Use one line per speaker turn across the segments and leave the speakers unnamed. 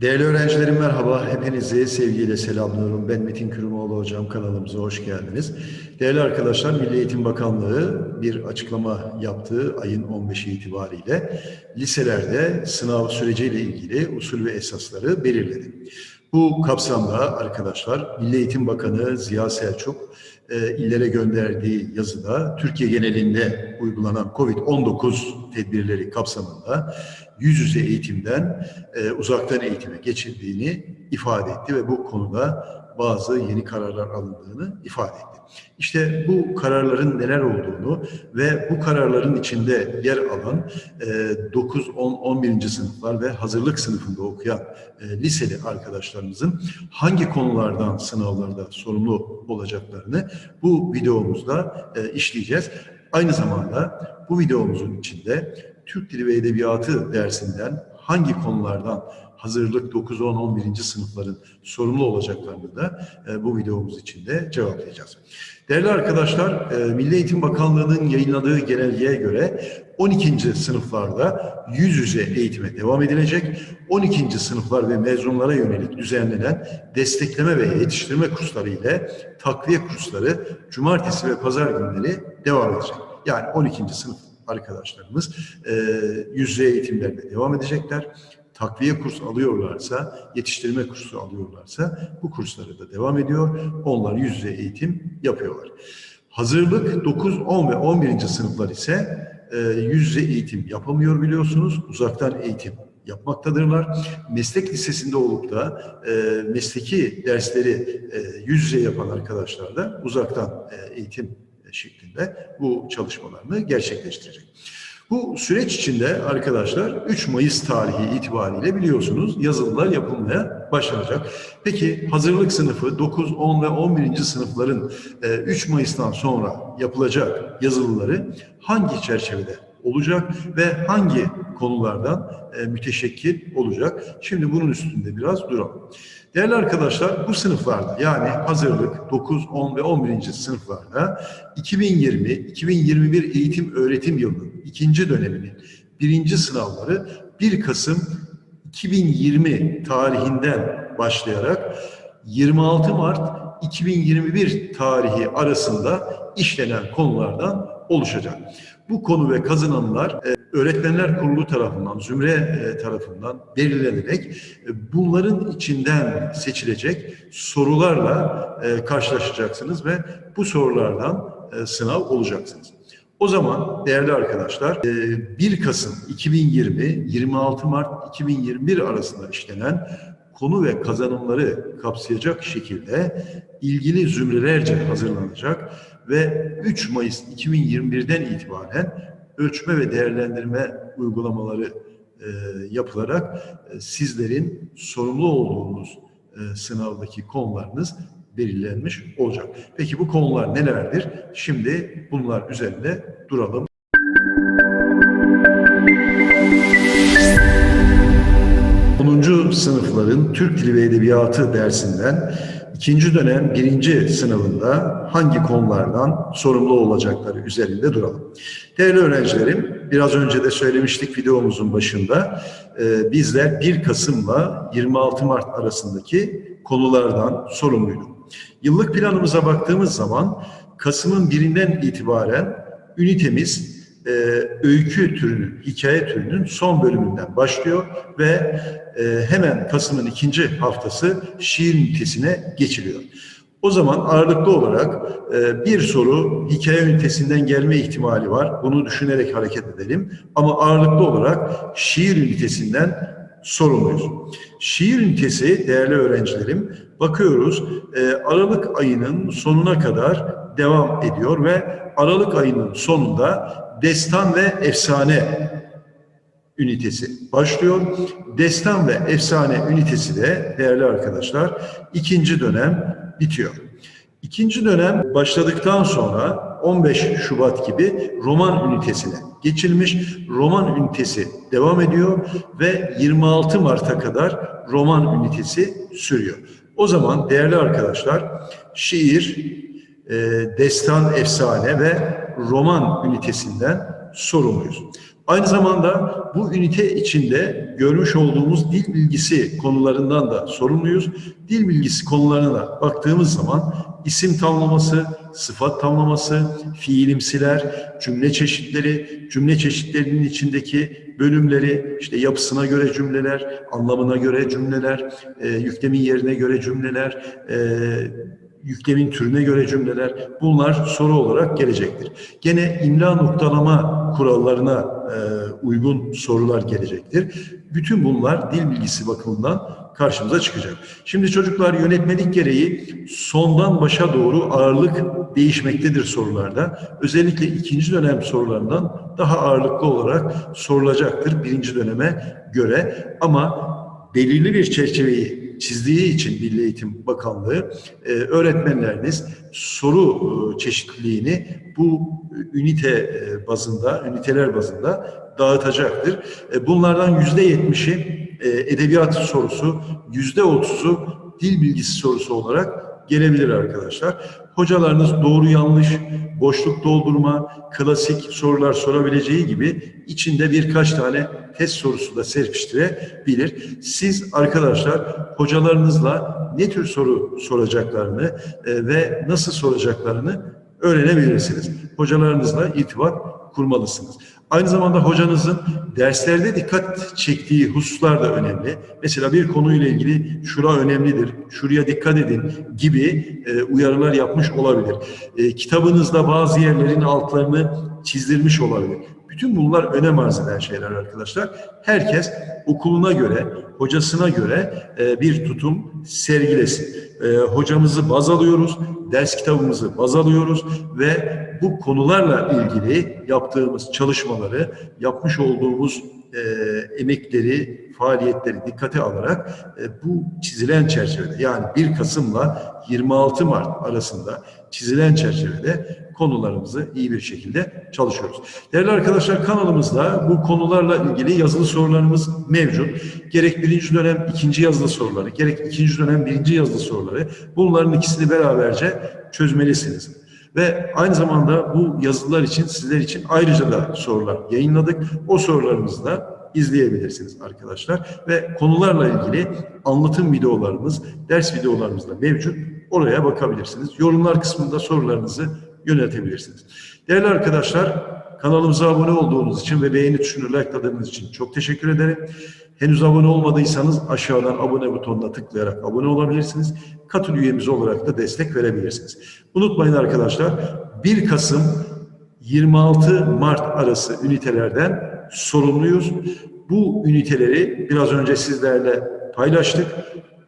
Değerli öğrencilerim merhaba. Hepinizi sevgiyle selamlıyorum. Ben Metin Kürümoğlu hocam. Kanalımıza hoş geldiniz. Değerli arkadaşlar Milli Eğitim Bakanlığı bir açıklama yaptığı ayın 15'i itibariyle liselerde sınav süreciyle ilgili usul ve esasları belirledi. Bu kapsamda arkadaşlar Milli Eğitim Bakanı Ziya Selçuk e, illere gönderdiği yazıda Türkiye genelinde uygulanan COVID-19 tedbirleri kapsamında yüz yüze eğitimden e, uzaktan eğitime geçildiğini ifade etti ve bu konuda bazı yeni kararlar alındığını ifade etti. İşte bu kararların neler olduğunu ve bu kararların içinde yer alan e, 9, 10, 11. sınıflar ve hazırlık sınıfında okuyan e, liseli arkadaşlarımızın hangi konulardan sınavlarda sorumlu olacaklarını bu videomuzda e, işleyeceğiz. Aynı zamanda bu videomuzun içinde Türk Dili ve Edebiyatı dersinden hangi konulardan hazırlık 9, 10, 11. sınıfların sorumlu olacaklarını da e, bu videomuz içinde cevaplayacağız. Değerli arkadaşlar, e, Milli Eğitim Bakanlığı'nın yayınladığı genelgeye göre 12. sınıflarda yüz yüze eğitime devam edilecek. 12. sınıflar ve mezunlara yönelik düzenlenen destekleme ve yetiştirme kursları ile takviye kursları cumartesi ve pazar günleri devam edecek. Yani 12. sınıf arkadaşlarımız e, yüz yüze eğitimlerine devam edecekler. Takviye kurs alıyorlarsa, yetiştirme kursu alıyorlarsa bu kurslara da devam ediyor. Onlar yüz yüze eğitim yapıyorlar. Hazırlık 9, 10 ve 11. sınıflar ise e, yüz yüze eğitim yapamıyor biliyorsunuz. Uzaktan eğitim yapmaktadırlar. Meslek lisesinde olup da e, mesleki dersleri e, yüz yüze yapan arkadaşlar da uzaktan e, eğitim şeklinde bu çalışmalarını gerçekleştirecek. Bu süreç içinde arkadaşlar 3 Mayıs tarihi itibariyle biliyorsunuz yazılılar yapılmaya başlanacak. Peki hazırlık sınıfı 9, 10 ve 11. sınıfların 3 Mayıs'tan sonra yapılacak yazılıları hangi çerçevede olacak ve hangi konulardan müteşekkil olacak? Şimdi bunun üstünde biraz duralım. Değerli arkadaşlar bu sınıflarda yani hazırlık 9, 10 ve 11. sınıflarda 2020-2021 eğitim öğretim yılının ikinci döneminin birinci sınavları 1 Kasım 2020 tarihinden başlayarak 26 Mart 2021 tarihi arasında işlenen konulardan oluşacak. Bu konu ve kazanımlar Öğretmenler Kurulu tarafından, Zümre e, tarafından belirlenerek e, bunların içinden seçilecek sorularla e, karşılaşacaksınız ve bu sorulardan sınav olacaksınız. O zaman değerli arkadaşlar 1 Kasım 2020 26 Mart 2021 arasında işlenen konu ve kazanımları kapsayacak şekilde ilgili zümrelerce hazırlanacak ve 3 Mayıs 2021'den itibaren ölçme ve değerlendirme uygulamaları e, yapılarak e, sizlerin sorumlu olduğunuz e, sınavdaki konularınız belirlenmiş olacak. Peki bu konular nelerdir? Şimdi bunlar üzerinde duralım. Onuncu sınıfların Türk Dili ve Edebiyatı dersinden ikinci dönem birinci sınavında hangi konulardan sorumlu olacakları üzerinde duralım. Değerli öğrencilerim, biraz önce de söylemiştik videomuzun başında, e, bizler 1 Kasım'la 26 Mart arasındaki konulardan sorumluyduk. Yıllık planımıza baktığımız zaman Kasım'ın birinden itibaren ünitemiz e, öykü türünün, hikaye türünün son bölümünden başlıyor ve e, hemen Kasım'ın ikinci haftası şiir ünitesine geçiliyor. O zaman ağırlıklı olarak e, bir soru hikaye ünitesinden gelme ihtimali var. Bunu düşünerek hareket edelim. Ama ağırlıklı olarak şiir ünitesinden sorumluyuz. Şiir ünitesi değerli öğrencilerim bakıyoruz e, Aralık ayının sonuna kadar devam ediyor ve Aralık ayının sonunda destan ve efsane ünitesi başlıyor. Destan ve efsane ünitesi de değerli arkadaşlar ikinci dönem bitiyor. İkinci dönem başladıktan sonra 15 Şubat gibi roman ünitesine geçilmiş. Roman ünitesi devam ediyor ve 26 Mart'a kadar roman ünitesi sürüyor. O zaman değerli arkadaşlar şiir, e, destan, efsane ve roman ünitesinden sorumluyuz. Aynı zamanda bu ünite içinde görmüş olduğumuz dil bilgisi konularından da sorumluyuz. Dil bilgisi konularına baktığımız zaman isim tamlaması, sıfat tamlaması, fiilimsiler, cümle çeşitleri, cümle çeşitlerinin içindeki bölümleri, işte yapısına göre cümleler, anlamına göre cümleler, e, yüklemin yerine göre cümleler, e, yüklemin türüne göre cümleler bunlar soru olarak gelecektir. Gene imla noktalama kurallarına e, uygun sorular gelecektir. Bütün bunlar dil bilgisi bakımından karşımıza çıkacak. Şimdi çocuklar yönetmelik gereği sondan başa doğru ağırlık değişmektedir sorularda. Özellikle ikinci dönem sorularından daha ağırlıklı olarak sorulacaktır birinci döneme göre. Ama belirli bir çerçeveyi çizdiği için Milli Eğitim Bakanlığı e, öğretmenleriniz soru e, çeşitliliğini bu ünite e, bazında, üniteler bazında dağıtacaktır. E, bunlardan yüzde yetmişi edebiyat sorusu, yüzde otuzu dil bilgisi sorusu olarak gelebilir arkadaşlar. Hocalarınız doğru yanlış, boşluk doldurma, klasik sorular sorabileceği gibi içinde birkaç tane test sorusu da serpiştirebilir. Siz arkadaşlar hocalarınızla ne tür soru soracaklarını e, ve nasıl soracaklarını öğrenebilirsiniz. Hocalarınızla irtibat kurmalısınız. Aynı zamanda hocanızın derslerde dikkat çektiği hususlar da önemli. Mesela bir konuyla ilgili şura önemlidir, şuraya dikkat edin gibi e, uyarılar yapmış olabilir. E, kitabınızda bazı yerlerin altlarını çizdirmiş olabilir. Bütün bunlar önem arz eden şeyler arkadaşlar. Herkes okuluna göre, hocasına göre e, bir tutum sergilesin. E, hocamızı baz alıyoruz, ders kitabımızı baz alıyoruz ve bu konularla ilgili yaptığımız çalışmaları, yapmış olduğumuz e, emekleri, faaliyetleri dikkate alarak e, bu çizilen çerçevede yani 1 Kasım'la 26 Mart arasında çizilen çerçevede konularımızı iyi bir şekilde çalışıyoruz. Değerli arkadaşlar kanalımızda bu konularla ilgili yazılı sorularımız mevcut. Gerek birinci dönem ikinci yazılı soruları, gerek ikinci dönem birinci yazılı soruları bunların ikisini beraberce çözmelisiniz. Ve aynı zamanda bu yazılar için sizler için ayrıca da sorular yayınladık. O sorularımızı da izleyebilirsiniz arkadaşlar. Ve konularla ilgili anlatım videolarımız, ders videolarımız da mevcut. Oraya bakabilirsiniz. Yorumlar kısmında sorularınızı yöneltebilirsiniz. Değerli arkadaşlar, kanalımıza abone olduğunuz için ve beğeni tuşunu likeladığınız için çok teşekkür ederim. Henüz abone olmadıysanız aşağıdan abone butonuna tıklayarak abone olabilirsiniz. Katıl üyemiz olarak da destek verebilirsiniz. Unutmayın arkadaşlar 1 Kasım 26 Mart arası ünitelerden sorumluyuz. Bu üniteleri biraz önce sizlerle paylaştık.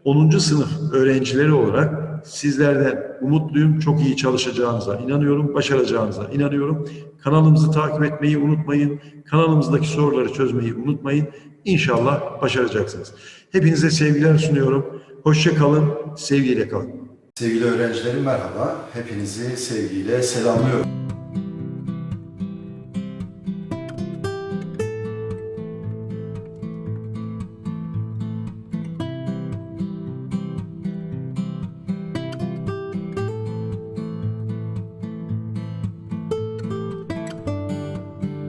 10. sınıf öğrencileri olarak sizlerden umutluyum. Çok iyi çalışacağınıza inanıyorum. Başaracağınıza inanıyorum. Kanalımızı takip etmeyi unutmayın. Kanalımızdaki soruları çözmeyi unutmayın. İnşallah başaracaksınız. Hepinize sevgiler sunuyorum. Hoşça kalın, sevgiyle kalın.
Sevgili öğrencilerim merhaba. Hepinizi sevgiyle selamlıyorum.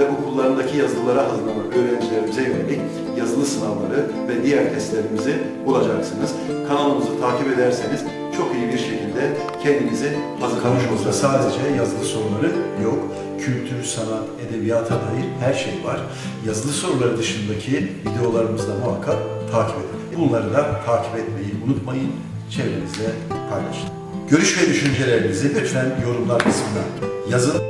ve okullarındaki yazılılara hazırlanan öğrencilerimize yönelik yazılı sınavları ve diğer testlerimizi bulacaksınız. Kanalımızı takip ederseniz çok iyi bir şekilde kendinizi hazırlamış olursunuz. Sadece yazılı soruları yok. Kültür, sanat, edebiyata dair her şey var. Yazılı soruları dışındaki videolarımızda muhakkak takip edin. Bunları da takip etmeyi unutmayın. Çevrenizde paylaşın. Görüş ve düşüncelerinizi lütfen yorumlar kısmına yazın.